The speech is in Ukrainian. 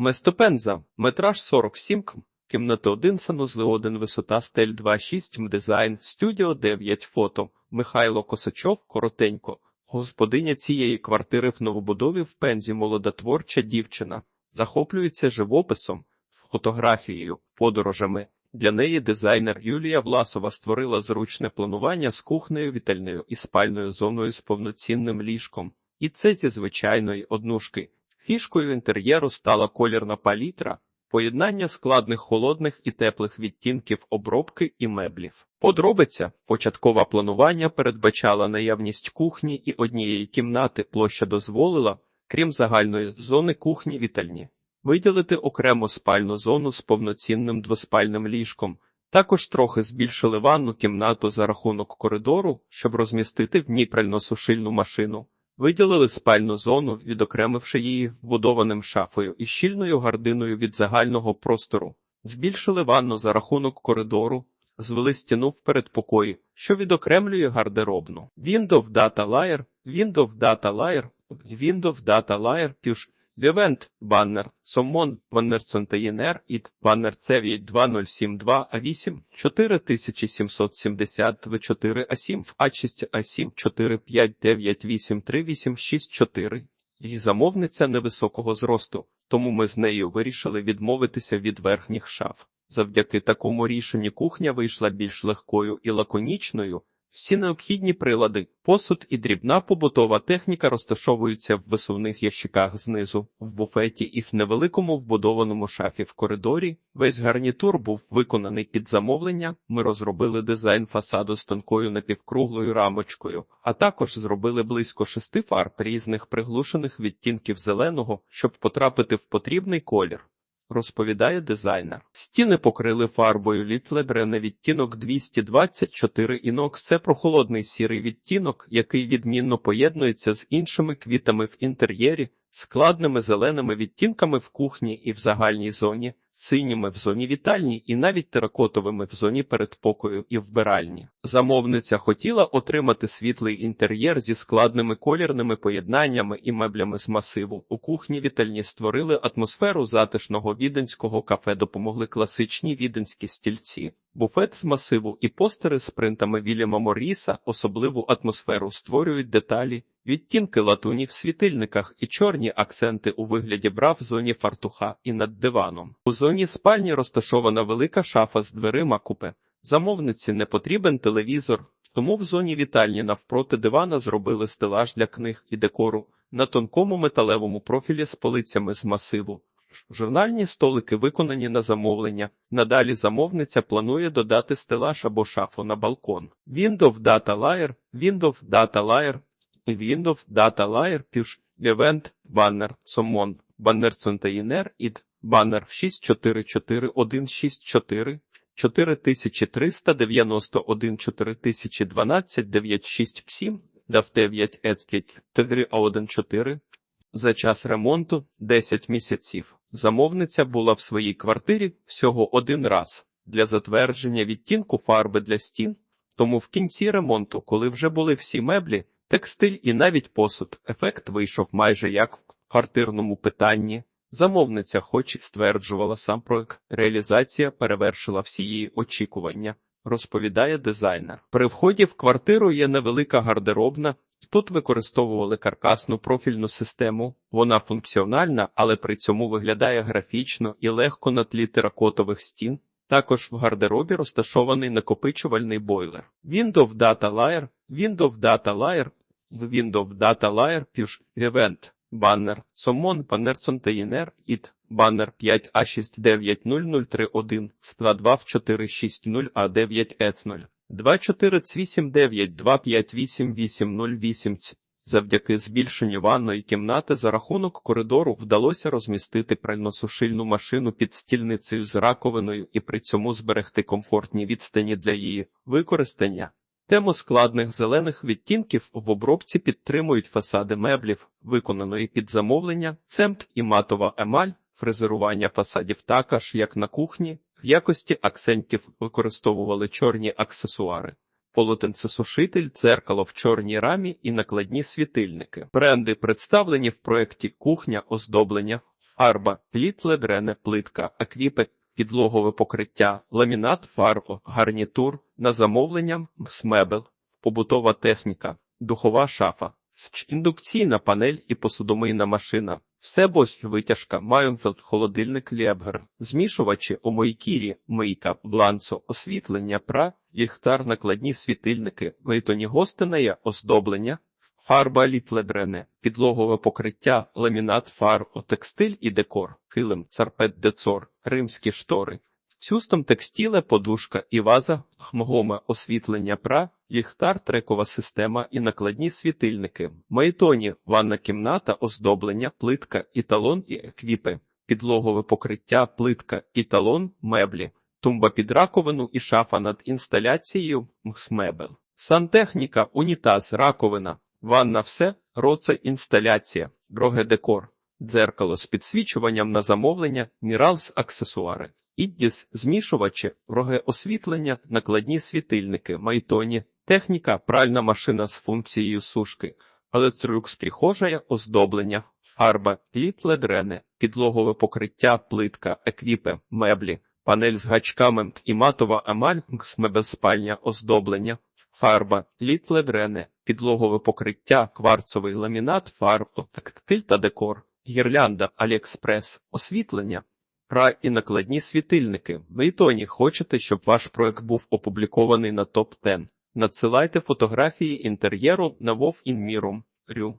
Местопенза, метраж 47 км. Кімната 1, санузли 1, висота стель 2,6 м, дизайн, студіо 9, фото. Михайло Косачов, коротенько. Господиня цієї квартири в новобудові в Пензі молода творча дівчина. Захоплюється живописом, фотографією, подорожами. Для неї дизайнер Юлія Власова створила зручне планування з кухнею, вітальною і спальною зоною з повноцінним ліжком. І це зі звичайної однушки. Фішкою інтер'єру стала колірна палітра, поєднання складних холодних і теплих відтінків обробки і меблів. Подробиця початкове планування передбачала наявність кухні і однієї кімнати площа дозволила, крім загальної зони кухні вітальні, виділити окрему спальну зону з повноцінним двоспальним ліжком. Також трохи збільшили ванну кімнату за рахунок коридору, щоб розмістити в ній пральносушильну машину. Виділили спальну зону, відокремивши її вбудованим шафою і щільною гардиною від загального простору. Збільшили ванну за рахунок коридору, звели стіну в передпокої, що відокремлює гардеробну. Windows Data Layer, Windows Data Layer, Windows Data Layer, Push, Event, баннер, Сомон, баннер Цонтаєнер, ід, баннер C 2072 А8, 4770 В4 А7, А6 А7, 459983864. Її замовниця невисокого зросту, тому ми з нею вирішили відмовитися від верхніх шаф. Завдяки такому рішенню кухня вийшла більш легкою і лаконічною. Всі необхідні прилади, посуд і дрібна побутова техніка розташовуються в висувних ящиках знизу, в буфеті і в невеликому вбудованому шафі в коридорі. Весь гарнітур був виконаний під замовлення. Ми розробили дизайн фасаду з тонкою напівкруглою рамочкою, а також зробили близько шести фарб різних приглушених відтінків зеленого, щоб потрапити в потрібний колір. Розповідає дизайнер. Стіни покрили фарбою літлебре на відтінок 224 інок. Це прохолодний сірий відтінок, який відмінно поєднується з іншими квітами в інтер'єрі, складними зеленими відтінками в кухні і в загальній зоні, синіми в зоні вітальні і навіть теракотовими в зоні передпокою і вбиральні. Замовниця хотіла отримати світлий інтер'єр зі складними колірними поєднаннями і меблями з масиву. У кухні вітальні створили атмосферу затишного віденського кафе, допомогли класичні віденські стільці. Буфет з масиву і постери з принтами Вільяма Морріса особливу атмосферу створюють деталі, відтінки латуні в світильниках і чорні акценти у вигляді бра в зоні фартуха і над диваном. У зоні спальні розташована велика шафа з дверима купе. Замовниці не потрібен телевізор, тому в зоні вітальні навпроти дивана зробили стелаж для книг і декору на тонкому металевому профілі з полицями з масиву. Журнальні столики виконані на замовлення. Надалі замовниця планує додати стелаж або шафу на балкон. Windows Data Layer, Windows Data Layer, Windows Data Layer, Push, Event, Баннер, Сомон, Баннер Цонтаїнер, ід, Баннер 644164, 4391 4012 967, DAF 9 Ецкіть, 314, за час ремонту 10 місяців. Замовниця була в своїй квартирі всього один раз для затвердження відтінку фарби для стін. Тому в кінці ремонту, коли вже були всі меблі, текстиль і навіть посуд, ефект вийшов майже як в квартирному питанні. Замовниця, хоч і стверджувала сам проект, реалізація перевершила всі її очікування, розповідає дизайнер. При вході в квартиру є невелика гардеробна. Тут використовували каркасну профільну систему. Вона функціональна, але при цьому виглядає графічно і легко на тлі теракотових стін. Також в гардеробі розташований накопичувальний бойлер. Windows Data Layer, Windows Data Layer, Windows Data Layer Push Event, баннер, Сомон, баннер Контейнер, ід, баннер 5А69031, 22460А9С0. 24892588008 Завдяки збільшенню ванної кімнати за рахунок коридору вдалося розмістити пральносушильну машину під стільницею з раковиною і при цьому зберегти комфортні відстані для її використання. Тему складних зелених відтінків в обробці підтримують фасади меблів, виконаної під замовлення, цемт і матова емаль, фрезерування фасадів також, як на кухні, в якості акцентів використовували чорні аксесуари. Полотенцесушитель, дзеркало в чорній рамі і накладні світильники. Бренди представлені в проєкті кухня оздоблення фарба, літле дрене, плитка, аквіпи, підлогове покриття, ламінат, фарбо, гарнітур, на замовлення, мебел, побутова техніка, духова шафа, індукційна панель і посудомийна машина. Все бось витяжка, Майонфелд, холодильник Лєбгер, змішувачі, омойкірі, мийка, бланцо, освітлення, пра, ліхтар, накладні світильники, вейтоні гостинея, оздоблення, фарба літледрене, підлогове покриття, ламінат, фарбо, текстиль і декор, килим, царпет децор, римські штори, Цюстом текстіле, подушка і ваза, хмгоме освітлення пра, ліхтар, трекова система і накладні світильники, майтоні, ванна кімната, оздоблення, плитка, італон і еквіпи, підлогове покриття, плитка, італон, меблі, тумба під раковину і шафа над інсталяцією, мхмебел. Сантехніка, унітаз, раковина, ванна все, роце інсталяція, дроге декор, дзеркало з підсвічуванням на замовлення, міралс аксесуари. Іддіс, змішувачі, роге освітлення, накладні світильники, майтоні, техніка, пральна машина з функцією сушки, електролюкс прихожая, оздоблення, фарба, літле дрене, підлогове покриття, плитка, еквіпи, меблі, панель з гачками і матова емаль, мебелспальня, оздоблення, фарба, літле дрене, підлогове покриття, кварцовий ламінат, фарбу, тактиль та декор, гірлянда, Аліекспрес, освітлення, рай і накладні світильники. Ви, Тоні, хочете, щоб ваш проект був опублікований на топ 10 Надсилайте фотографії інтер'єру на Вов Інмірум. Рю.